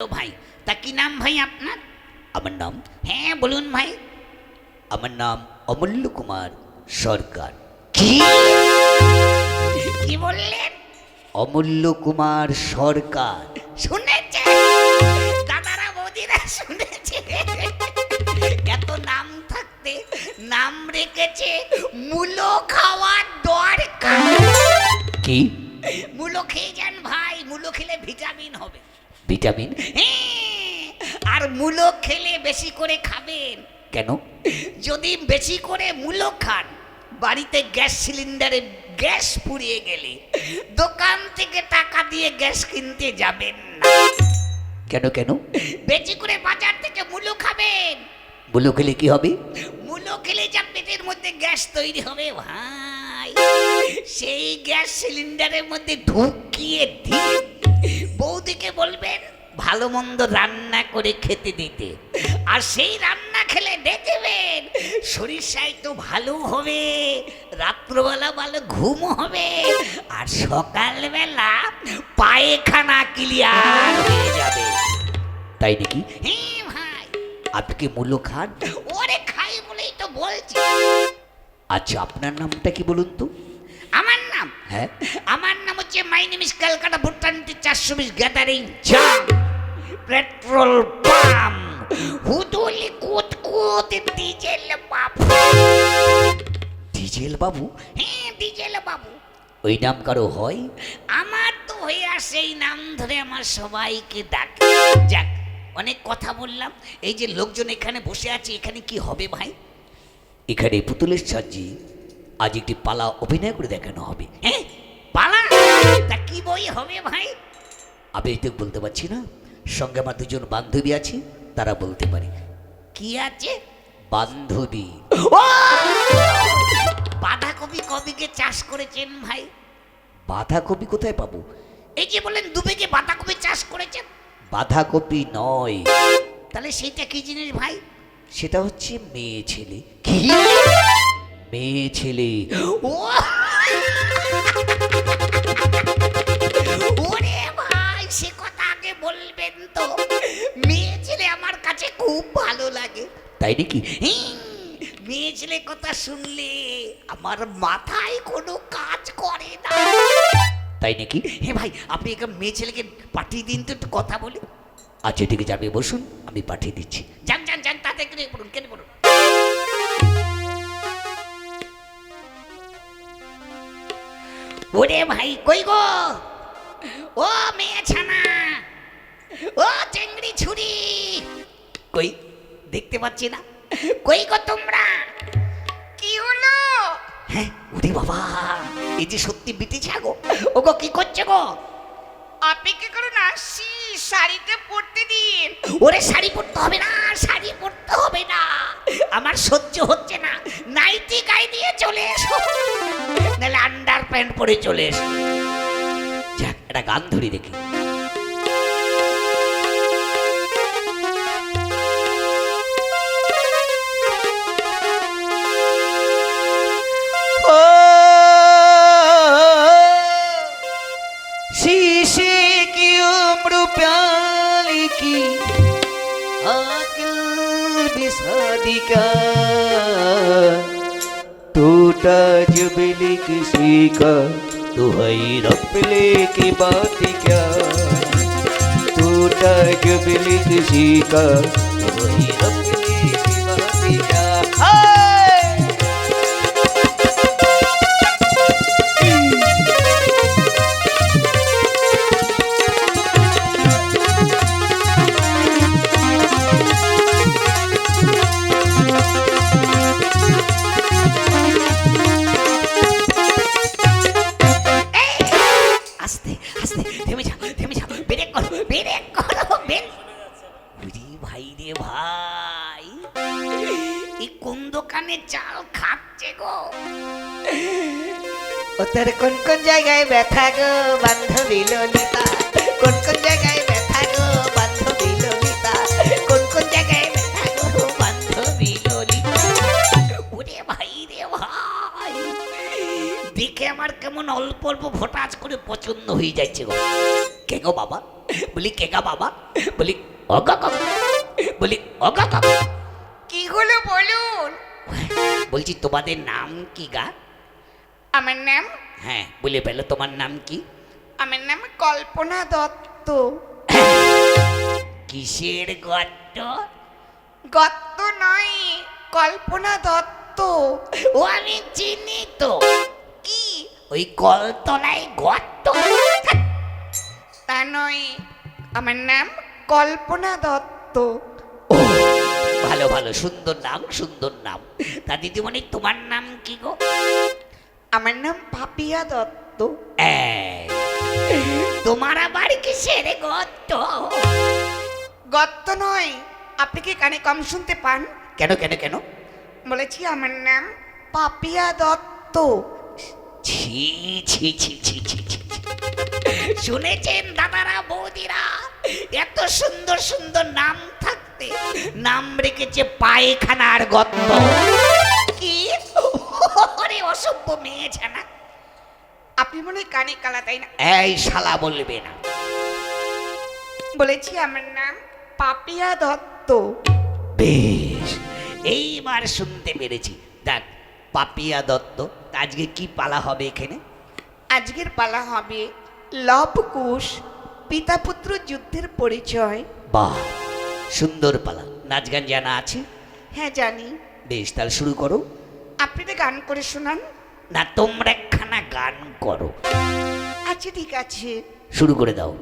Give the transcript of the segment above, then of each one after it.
ভাই তা কি নাম ভাই আপনার? আমার নাম হ্যাঁ বলুন ভাই। আমার নাম অমূল্য কুমার সরকার। কি? কি বললেন? অমূল্য কুমার সরকার। শুনেছে দাদারা বৌদিরা শুনেছে এত নাম থাকতে নাম রেখেছে মূলো খাওয়ার দরকার। কি? মূলো খেয়ে যান ভাই মূলো খেলে ভিটামিন হবে। ভিটামিন? আর মূলো খেলে বেশি করে খাবেন। কেন? যদি বেশি করে মূলো খান বাড়িতে গ্যাস সিলিন্ডারে গ্যাস পুড়িয়ে গেলে দোকান থেকে টাকা দিয়ে গ্যাস কিনতে যাবেন না। কেন কেন? বেশি করে বাজার থেকে মূলো খাবেন। বলো খেলে কি হবে? মূলো খেলে যা পেটের মধ্যে গ্যাস তৈরি হবে ভাই। সেই গ্যাস সিলিন্ডারের মধ্যে ঢুকিয়ে দিয়ে বৌদিকে বলবেন ভালো মন্দ রান্না করে খেতে দিতে। আর সেই রান্না খেলে দেখবেন শরীর তো ভালো হবে রাত্রবেলা ভালো ঘুম হবে আর সকালবেলা পায়খানা ক্লিয়ার হয়ে যাবে। তাই নাকি? হ্যাঁ ভাই। আপনি কি মূল্য খান? ওরে খাই বলেই তো বলছি। আচ্ছা আপনার নামটা কি বলুন তো? আমার নাম? হ্যাঁ। আমার মাই নেম ইস ক্যালকাটা ভুটানটি চারশো বিশ গ্যাদারিং জাম পেট্রোল পাম্প! হুদুলি কুত কুত ডিজেল বাবু। ডিজেল বাবু? হ্যাঁ ডিজেল বাবু। ওই নাম কারও হয়? আমার তো হয়ে আসে এই নাম ধরে আমার সবাইকে ডাকে। যাক অনেক কথা বললাম। এই যে লোকজন এখানে বসে আছে এখানে কি হবে ভাই? এখানে পুতুলের সাহায্যে আজ একটি পালা অভিনয় করে দেখানো হবে। হ্যাঁ কি বই হবে ভাই। আমি তো বলতে পারছি না। সঙ্গে আমার দুজন বান্ধবী আছে তারা বলতে পারে। কি আছে? বান্ধবী। বাঁধাকপি কবিকে চাষ করেছেন ভাই। বাঁধাকপি কোথায় পাবো? এই যে বলেন দুবেগে বাঁধাকপি চাষ করেছেন। বাঁধাকপি নয়। তাহলে সেইটা কি জিনিস ভাই? সেটা হচ্ছে মেয়ে ছেলে। কি? মেয়ে ছেলে। ও! তাই নাকি মেয়ে ছেলে কথা শুনলে আমার মাথায় কোনো কাজ করে না। তাই নাকি? হে ভাই আপনি এখানে মেয়ে ছেলেকে পাঠিয়ে দিন তো একটু কথা বলি। আচ্ছা ঠিক আছে আপনি বসুন আমি পাঠিয়ে দিচ্ছি। যান যান যান তাতে কেটে পড়ুন কেটে পড়ুন। ওরে ভাই কই গো? ও মেয়ে ছানা ও চেংড়ি ছুরি। কই? দেখতে পাচ্ছি না। কই গো তোমরা? কি হলো? হ্যাঁ ওরে বাবা এই যে সত্যি বিটি ছাগো ও গো কি করছে গো? অপেক্ষা করুন আসছি। শাড়িতে পরতে দিন। ওরে শাড়ি পরতে হবে না শাড়ি পরতে হবে না। আমার সহ্য হচ্ছে না। নাইটি গায়ে দিয়ে চলে এসো। নাহলে আন্ডার প্যান্ট পরে চলে এসো। যাক একটা গান ধরি দেখি। टूटा जुबली किसी का दुहाई रपले की बात क्या? टूटा जुबली किसी का दुहाई रपले এই কোন দোকানে চাল খাচ্ছে গো? ও তোর কোন কোন জায়গায় ব্যথা গো বান্ধবী ললিতা? কোন কোন জায়গায় ব্যথা গো বান্ধবী ললিতা? কোন কোন জায়গায় ব্যথা গো বান্ধবী ললিতা? ওরে ভাই রে ভাই দেখে আমার কেমন অল্প অল্প ফোটাজ করে পছন্দ হয়ে যাচ্ছে গো। কে গো বাবা? বলি কে গা বাবা? বলি অগা কাকা বলি অগা কাকা কি হলো বলুন? বলছি তোমাদের নাম কি গা? আমার নাম? হ্যাঁ বলে পেল তোমার নাম কি? আমার নাম কল্পনা দত্ত। কিসের গর্ত গত্ত নয় কল্পনা দত্ত। ও আমি চিনি তো। কি? ওই কলতলায় গর্ত তা নয় আমার নাম কল্পনা দত্ত। ভালো ভালো সুন্দর নাম সুন্দর নাম। তা দিদিমণি তোমার নাম কি গো? আমার নাম পাপিয়া দত্ত। তোমার আবার কিসের গর্ত গত্ত নয় আপনি কি কানে কম শুনতে পান? কেন কেন কেন? বলেছি আমার নাম পাপিয়া দত্ত। ছি ছি ছি ছি ছি ছি। শুনেছেন দাদারা বৌদিরা? এত সুন্দর সুন্দর নাম থাকতে নাম রেখেছে পায়খানার গর্ত। কি? ওরে অসভ্য মেয়ে ছানা। আপনি মনে কানে কালা তাই না? এই শালা বলবে না। বলেছি আমার নাম পাপিয়া দত্ত। বেশ এইবার শুনতে পেরেছি। দেখ পাপিয়া দত্ত আজকে কি পালা হবে এখানে? আজকের পালা হবে লব কুশ পিতা পুত্র যুদ্ধের পরিচয়। বাহ সুন্দর পালা। নাচ গান জানা আছে? হ্যাঁ জানি। বেশ তাহলে শুরু করো। আপনি তো গান করে শোনান। না তোমরা একখানা গান করো। আচ্ছা ঠিক আছে। শুরু করে দাও।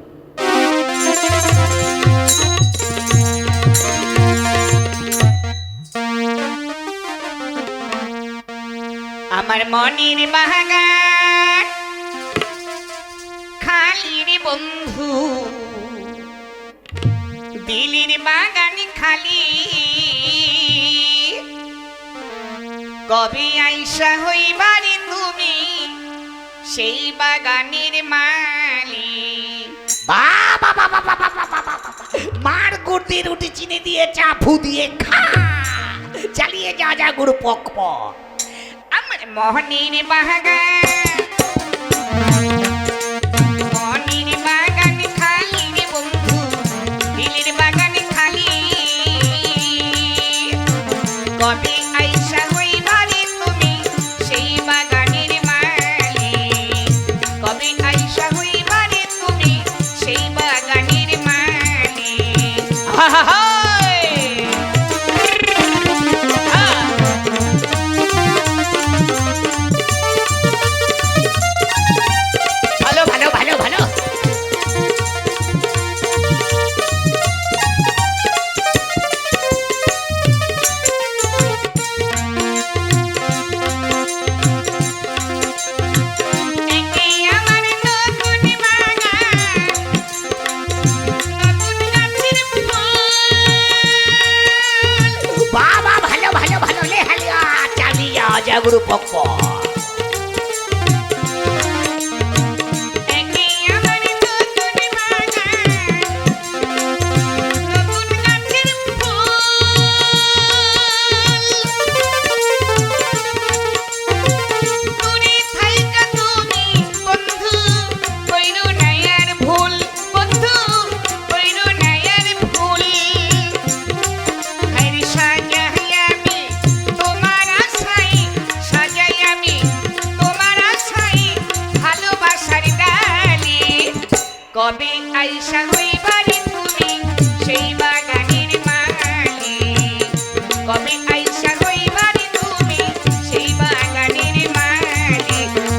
আমার মনের বাগান খালির বন্ধু। দিলির বাগান খালি কবে আইসা হইবারে তুমি সেই বাগানের বাবা মার গুড়দি রুটি চিনি দিয়ে চা ফু দিয়ে খা চালিয়ে যা যা গুরু পক পক আমার মোহনের বাগান কবে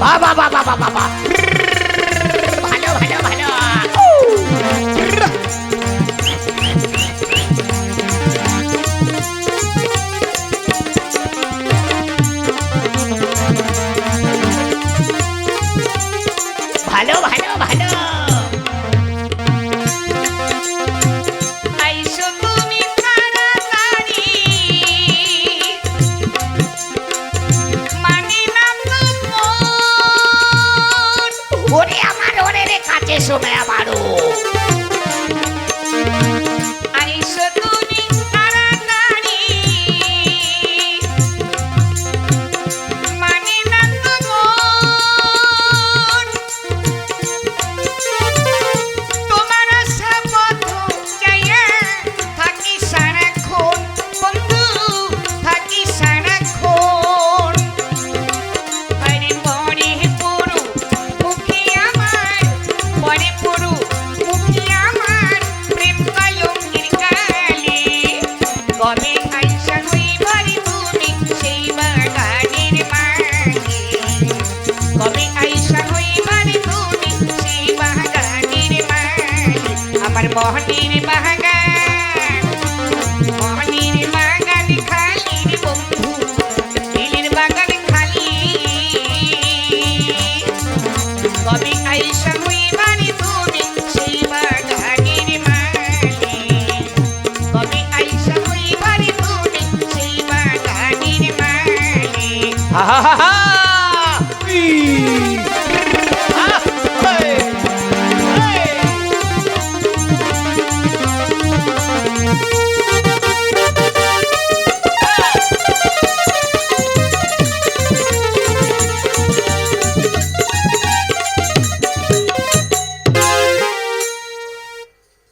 বাবা বাবা বাবা বাবা